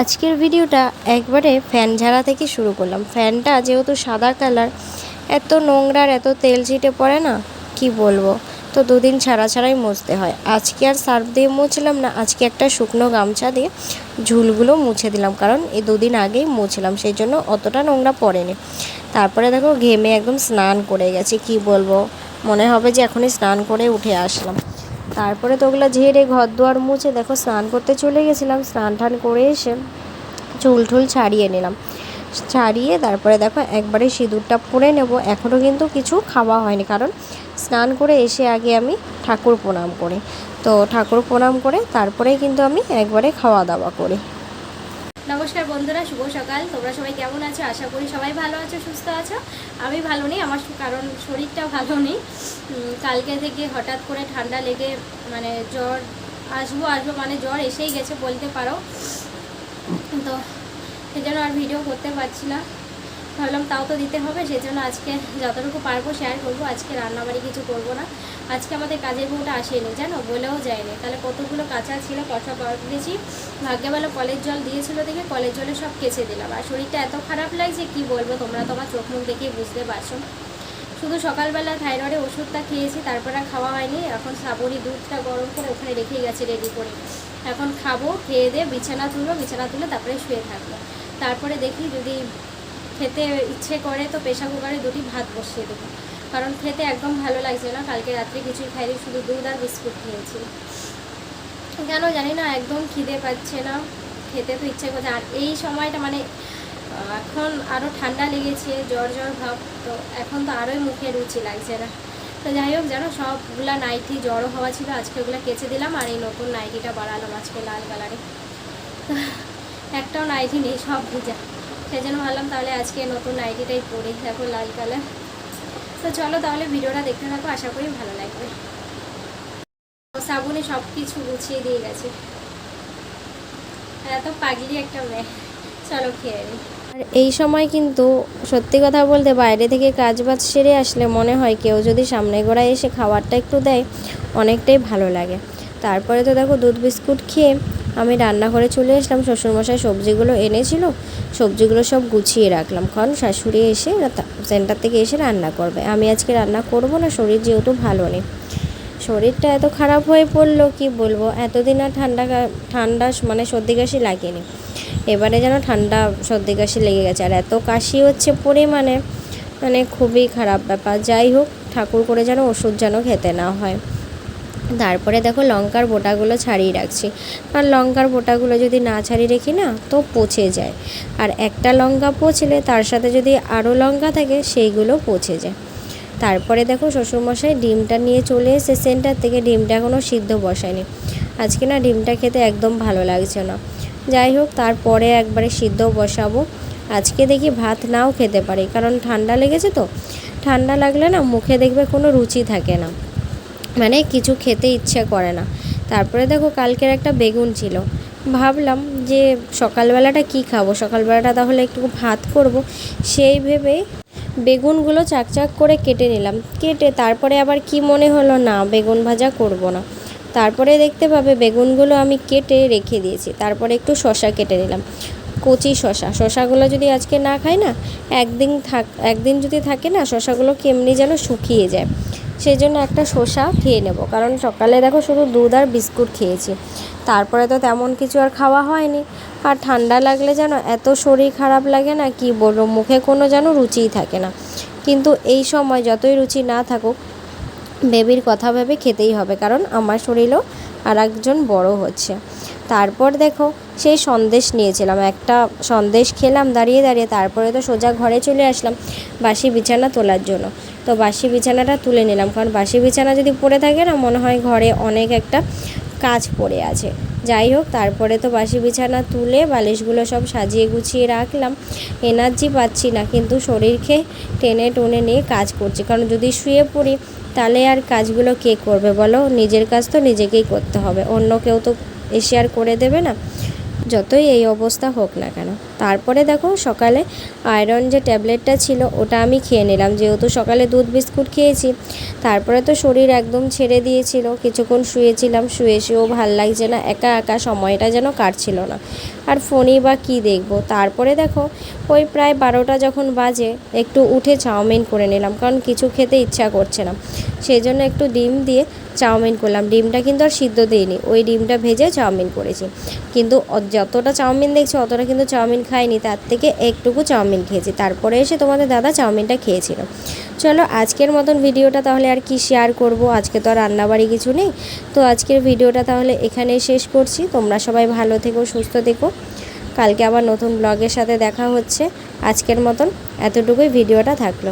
আজকের ভিডিওটা একবারে ফ্যান ঝাড়া থেকে শুরু করলাম। ফ্যানটা যেহেতু সাদা কালার, এত নোংরার এত তেল ছিটে পড়ে না, কি বলব? তো দুদিন ছাড়া ছাড়াই মুছতে হয়। আজকে আর সার্ফ দিয়ে মুছলাম না, আজকে একটা শুকনো গামছা দিয়ে ঝুলগুলো মুছে দিলাম, কারণ এই দুদিন আগেই মুছলাম, সেই জন্য অতটা নোংরা পড়েনি। তারপরে দেখো, ঘেমে একদম স্নান করে গেছে, কি বলব? মনে হবে যে এখনই স্নান করে উঠে আসলাম। তারপরে তো ওগুলো ঝেড়ে ঘর দুয়ার মুছে দেখো স্নান করতে চলে গেছিলাম, স্নান টান করে এসে চুল ঠুল ছাড়িয়ে নিলাম। ছাড়িয়ে তারপরে দেখো একবারে সিঁদুরটা পরে নেব এখনও কিন্তু কিছু খাওয়া হয়নি, কারণ স্নান করে এসে আগে আমি ঠাকুর প্রণাম করি। তো ঠাকুর প্রণাম করে তারপরেই কিন্তু আমি একবারে খাওয়া দাওয়া করি। নমস্কার বন্ধুরা, শুভ সকাল। তোমরা সবাই কেমন আছো? আশা করি সবাই ভালো আছো, সুস্থ আছো। আমি ভালো নেই, আমার কারণ শরীরটা ভালো নেই। কালকে থেকে হঠাৎ করে ঠান্ডা লেগে মানে জ্বর, আসব আসব মানে জ্বর এসেই গেছে বলতে পারো। তো সেজন্য আর ভিডিও করতে পারছি না। ভাবলাম তাও তো দিতে হবে, সেজন্য আজকে যতটুকু পারব শেয়ার করব। আজকে রান্নাবাড়ি কিছু করব না। আজকে আমাদের কাজের বউটা আসেনি, জানো? বলেও যায়নি। তাহলে কতগুলো কাঁচা ছিল কথা দিয়েছি। ভাগ্যে ভালো কলের জল দিয়েছিল দেখে কলের জলে সব কেচে দিলাম। আর শরীরটা এত খারাপ লাগছে, কি বলব? তোমরা তো আমার চোখ মুখ দেখেই বুঝতে পারছ। শুধু সকালবেলা থাইরয়েডের ওষুধটা খেয়েছি, তারপরে খাওয়া হয়নি। এখন সাবরি দুধটা গরম করে ওখানে রেখেই গেছে রেডি করে। এখন খাব, খেয়ে দিয়ে বিছানা তুলবো বিছানা তুলে তারপরে শুয়ে থাকব। তারপরে দেখি যদি খেতে ইচ্ছে করে, তো প্রেশার কুকারে দুটি ভাত বসিয়ে দেবো। কারণ খেতে একদম ভালো লাগছে না, কালকে রাত্রে কিছুই খাইনি, শুধু দুধ আর বিস্কুট খেয়েছি। কেন জানি না, একদম খিদে পাচ্ছে না, খেতে তো ইচ্ছে করছে। আর এই সময়টা মানে এখন আরও ঠান্ডা লেগেছে, জ্বর জ্বর ভাব, তো এখন তো আরোই মুখে রুচি লাগছে না। তো যাই হোক, জানো, সবগুলা নাইটি জ্বরও হওয়া ছিল, আজকে ওগুলো কেচে দিলাম, আর এই নতুন নাইটিটা বাড়ালাম আজকে লাল কালারে। একটাও নাইটি নেই, সব ভিজা। সেই জন্য ভাবলাম তাহলে আজকে নতুন নাইটিটাই পরে দেখো লাল কালার। তো চলো তাহলে ভিডিওটা দেখতে থাকো, আশা করি ভালো লাগবে। সাবুনে সব কিছু গুছিয়ে দিয়ে গেছে। এত পাগলি একটা মেয়ে। চলো খেয়ে নিই আর এই সময় কিন্তু সত্যি কথা বলতে বাইরে থেকে কাজ বাজ সেরে আসলে মনে হয় কেউ যদি সামনে গোড়ায় এসে খাবারটা একটু দেয়, অনেকটাই ভালো লাগে। তারপরে তো দেখো দুধ বিস্কুট খেয়ে আমি রান্নাঘরে চলে আসলাম, শ্বশুরমশাই সবজিগুলো এনেছিল, সবজিগুলো সব গুছিয়ে রাখলাম। কারণ শাশুড়ি এসে সেন্টার থেকে এসে রান্না করবে। আমি আজকে রান্না করব না, শরীর যেহেতু ভালো নেই। শরীরটা এত খারাপ হয়ে পড়ল, কি বলব? এতদিন আর ঠান্ডা ঠান্ডা মানে সর্দি কাশি লাগেনি। এবারে যেন ঠান্ডা, সর্দি কাশি লেগে গেছে। আর এত কাশি হচ্ছে পরিমাণে মানে খুবই খারাপ ব্যাপার। যাই হোক, ঠাকুর করে যেন ওষুধ যেন খেতে না হয়। তারপরে দেখো লঙ্কার বোটাগুলো ছাড়িয়ে রাখছি। আর লঙ্কার বোটাগুলো যদি না ছাড়িয়ে রেখি না, তো পচে যায়। আর একটা লঙ্কা পচলে তার সাথে যদি আরও লঙ্কা থাকে, সেইগুলো পচে যায়। তারপরে দেখো শ্বশুরমশাই ডিমটা নিয়ে চলে এসে সেন্টার থেকে ডিমটা এখনও সিদ্ধ বসায়নি। আজকে না ডিমটা খেতে একদম ভালো লাগছে না। যাই হোক, তারপরে একবারে সিদ্ধ বসাবো। আজকে দেখি ভাত নাও খেতে পারি, কারণ ঠান্ডা লেগেছে তো। ঠান্ডা লাগলে না মুখে দেখবে কোনো রুচি থাকে না। মানে কিছু খেতে ইচ্ছে করে না। তারপরে দেখো কালকের একটা বেগুন ছিল। ভাবলাম যে সকালবেলাটা কি খাব? সকালবেলাটা তাহলে একটু ভাত করব। সেই ভেবে বেগুনগুলো চাকচাক করে কেটে নিলাম। কেটে তারপরে আবার কি মনে হলো না, বেগুন ভাজা করব না। তারপরে দেখতে পাবে বেগুনগুলো আমি কেটে রেখে দিয়েছি। তারপরে একটু শশা কেটে নিলাম। কচি শশা শশাগুলো যদি আজকে না খাই না, একদিন থাক, একদিন যদি থাকে না শশাগুলো কেমনি যেন শুকিয়ে যায়। সেই জন্য একটা শসা খেয়ে নেব। কারণ সকালে দেখো শুধু দুধ আর বিস্কুট খেয়েছি। তারপরে তো তেমন কিছু আর খাওয়া হয়নি। আর ঠান্ডা লাগলে যেন এত শরীর খারাপ লাগে না, কি বলব? মুখে কোনো যেন রুচিই থাকে না। কিন্তু এই সময় যতই রুচি না থাকুক বেবির কথা ভেবে খেতেই হবে, কারণ আমার শরীরও আর একজন বড় হচ্ছে। তারপর দেখো, সেই সন্দেশ নিয়েছিলাম, একটা সন্দেশ খেলাম, দাঁড়িয়ে দাঁড়িয়ে তারপরে তো সোজা ঘরে চলে আসলাম বাসি বিছানা তোলার জন্য। তো বাসি বিছানাটা তুলে নিলাম, কারণ বাসি বিছানা যদি পড়ে থাকে না, মনে হয় ঘরে অনেক একটা কাজ পড়ে আছে। যাই হোক, তারপরে তো বাসি বিছানা তুলে বালিশগুলো সব সাজিয়ে গুছিয়ে রাখলাম। এনার্জি পাচ্ছি না, কিন্তু শরীরকে টেনে টোনে নিয়ে কাজ করছি। কারণ যদি শুয়ে পড়ি, তাহলে আর কাজগুলো কে করবে বলো? নিজের কাজ তো নিজেকেই করতে হবে। অন্য কেউ তো এসে আর করে দেবে না। যতই এই অবস্থা হোক না কেন। তারপরে দেখো সকালে আয়রন যে ট্যাবলেটটা ছিল, ওটা আমি খেয়ে নিলাম। যেহেতু সকালে দুধ বিস্কুট খেয়েছি, তারপরে তো শরীর একদম ছেড়ে দিয়েছিল। কিছুক্ষণ শুয়েছিলাম, শুয়ে শুয়েও ভালো লাগছে না। একা একা সময়টা যেন কাটছিল না। আর ফোনেই বা কী দেখব? তারপরে দেখো, ওই প্রায় বারোটা যখন বাজে, একটু উঠে চাউমিন করে নিলাম, কারণ কিছু খেতে ইচ্ছা করছে না। সেই জন্য একটু ডিম দিয়ে চাউমিন করলাম। ডিমটা কিন্তু আর সিদ্ধ দিইনি, ওই ডিমটা ভেজে চাউমিন করেছি। কিন্তু যতটা চাউমিন দেখছি, অতটা কিন্তু চাউমিন খাইনি, তার থেকে একটুকু চাউমিন খেয়েছি। তারপরে এসে তোমাদের দাদা চাউমিনটা খেয়েছিল। চলো, আজকের মতন ভিডিওটা তাহলে আর কি শেয়ার করব? আজকে তো আর রান্নাবাড়ি কিছু নেই। তো আজকের ভিডিওটা তাহলে এখানেই শেষ করছি। তোমরা সবাই ভালো থেকো, সুস্থ থেকো। কালকে আবার নতুন ব্লগের সাথে দেখা হচ্ছে। আজকের মতন এতটুকুই ভিডিওটা থাকল।